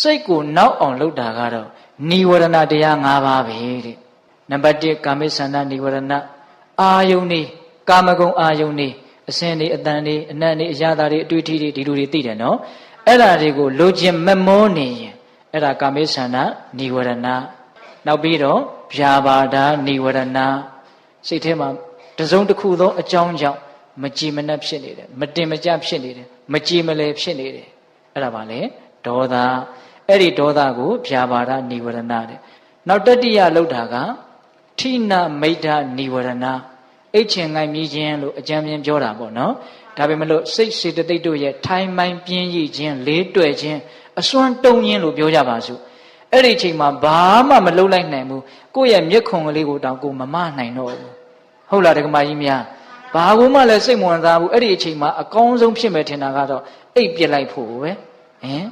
စိတ်ကိုနောက်အောင်လုပ်တာကတော့နိဝရဏတရား၅ပါးပဲတဲ့နံပါတ်1ကာမိသန္တာနိဝရဏအာယုန်နေကာမဂုဏ်အာယုန်နေအစင်းတွေအတန်တွေအနတ်တွေအရာတာတွေအတွေ့အထိတွေဒီလိုတွေသိတယ်နော်အဲ့ဒါတွေကိုလိုချင်မမောနေရင်အဲ့ဒါကာမိသန္တာနိဝရဏနောက်ပြီးတော့ဗျာပါဒာနိဝရဏစိတ်ထဲမှာတစုံတစ်ခုသောအကြောင်းကြောင့်မကြည်မနှက်ဖြစ်နေတယ်မတင်မကြဖြစ်နေတယ်မကြည်မလဲဖြစ်နေတယ်အဲ့ဒါပါလေ ဒေါသအဲ့ဒီဒေါသကိုဗျာပါဒនិဝရဏတဲ့နောက်တတိယလောက်တာကထိနာမိတ်္ဓនិဝရဏအိတ်ချင်ငိုင်မြည်ခြင်းလို့အကြံပြင်းပြောတာပေါ့နော်ဒါပေမဲ့လို့စိတ်စေတသိက်တို့ရဲ့ထိုင်မိုင်းပြင်းရည်ခြင်းလေးတွေ့ခြင်းအစွမ်းတုံခြင်းလို့ပြောကြပါစို့အဲ့ဒီအချိန်မှာဘာမှမလုပ်လိုက်နိုင်ဘူးကိုယ့်ရဲ့မျက်ခုံကလေးကိုတောင်ကိုမမနိုင်တော့ဘူးဟုတ်လားဒကမာကြီးများဘာကူမှလည်းစိတ်မဝင်စားဘူးအဲ့ဒီအချိန်မှာအကောင်းဆုံးဖြစ်မယ်ထင်တာကတော့အိတ်ပြစ်လိုက်ဖို့ပဲဟင်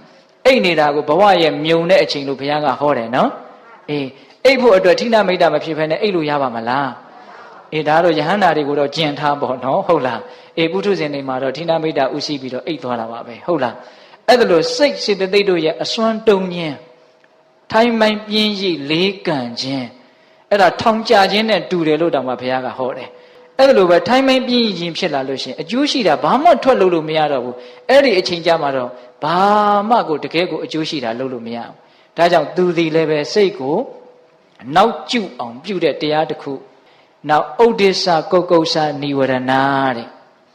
အိတ်နေတာကိုဘဝရဲ့မြုံတဲ့အချိန်လို့ဘုရားကဟောတယ်နော်အေးအိတ်ဖို့အတွက်ထိနာမိတ်တာမဖြစ်ဖ ೇನೆ အိတ်လို့ရပါမလားအေးဒါတော့ယဟန္တာတွေကိုတော့ကျင်ထားပေါ့နော်ဟုတ်လားအေးပုထုဇဉ်တွေမှာတော့ထိနာမိတ်တာဥရှိပြီးတော့အိတ်သွားတာပါပဲဟုတ်လားအဲ့ဒါလို့စိတ်စေတသိက်တို့ရဲ့အစွမ်းတုံခြင်းထိုင်မိုင်ပြင်းရည်လေးကန်ခြင်းအဲ့ဒါထောင်ကြခြင်းနဲ့တူတယ်လို့တောင်မှဘုရားကဟောတယ် အဲ့ဒါလိုပဲထိုင်မိုင်းပြင်းရင်ဖြစ်လာလို့ရှိရင်အကျိုးရှိတာဘာမှထွက်လို့လို့မရတော့ဘူးအဲ့ဒီအချိန်ကြမှာတော့ဘာမှကိုတကယ်ကိုအကျိုးရှိတာလုပ်လို့မရဘူးဒါကြောင့်သူသည်လည်းပဲစိတ်ကိုနောက်ကျအောင်ပြုတဲ့တရားတစ်ခုနောက်ဥဒိစ္စကုတ်ကုတ်ဆာនិဝရဏတဲ့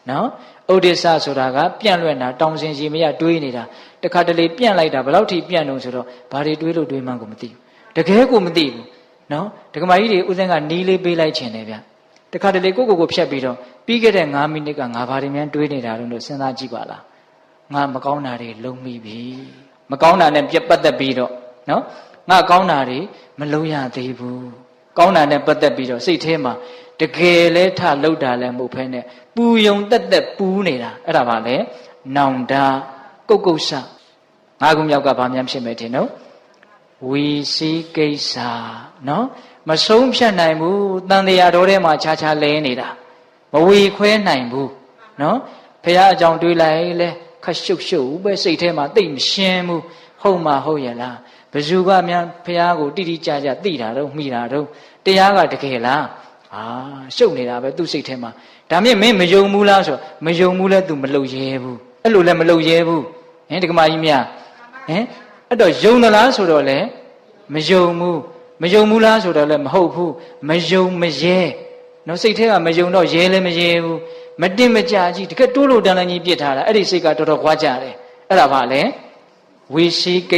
နော်ဥဒိစ္စဆိုတာကပြန့်လွင့်တာတောင်စင်စီမရတွေးနေတာတခါတလေပြန့်လိုက်တာဘယ်လောက်ထိပြန့်လို့ဆိုတော့ဘာတွေတွေးလို့တွေးမှန်းကိုမသိဘူးတကယ်ကိုမသိဘူးနော်ဒကမာကြီးတွေဥစဉ်ကနီးလေးပေးလိုက်ခြင်းတယ်ဗျ တခါတလေကိုကိုကိုဖြတ်ပြီးတော့ပြီးခဲ့တဲ့9မိနစ်ကငါဘာတွေများတွေးနေတာလို့စဉ်းစားကြည့်ပါလားငါမကောင်းတာတွေလုံးမိပြီမကောင်းတာနဲ့ပြတ်ပတ်သက်ပြီးတော့နော်ငါကောင်းတာတွေမလုံးရသေးဘူးကောင်းတာနဲ့ပတ်သက်ပြီးတော့စိတ်ထဲမှာတကယ်လဲထလှုပ်တာလည်းမဟုတ်ဖ ೇನೆ ပူယုံတက်တက်ပူးနေတာအဲ့ဒါပါလေနောင်တာကုတ်ကုတ်ဆငါးခုမြောက်ကဘာများဖြစ်မယ်ထင်နော် ဝီစီကိစ္စနော်မဆုံးဖြတ်နိုင်ဘူးတန်တရားတော်ထဲမှာခြားခြားလဲနေတာမဝီခွဲနိုင်ဘူးနော်ဖះအကြောင်းတွေးလိုက်လဲခက်ရှုပ်ရှုပ်ပဲစိတ်ထဲမှာတိတ်မရှင်းဘူးဟုတ်မှဟုတ်ရလားဘယ်သူကများဖះကိုတိတိကျကျသိတာတော့မိတာတော့တရားကတကယ်လားအာရှုပ်နေတာပဲသူ့စိတ်ထဲမှာဒါမြင့်မင်းမယုံဘူးလားဆိုမယုံဘူးလဲ तू မလုပ်ရဲဘူးအဲ့လိုလဲမလုပ်ရဲဘူးဟင်ဒကမာကြီးများဟင် အဲ့တော့ယုံသလားဆိုတော့လဲမယုံဘူးမယုံဘူးလားဆိုတော့လည်းမဟုတ်ဘူးမယုံမရဲနော်စိတ်ထဲကမယုံတော့ရဲလည်းမရဲဘူးမတင်မကြကြီးတကယ်တိုးလို့တန်လည်းကြီးပြစ်ထားတာအဲ့ဒီစိတ်ကတော်တော်ခွာကြတယ်အဲ့ဒါပါလေဝေရှိ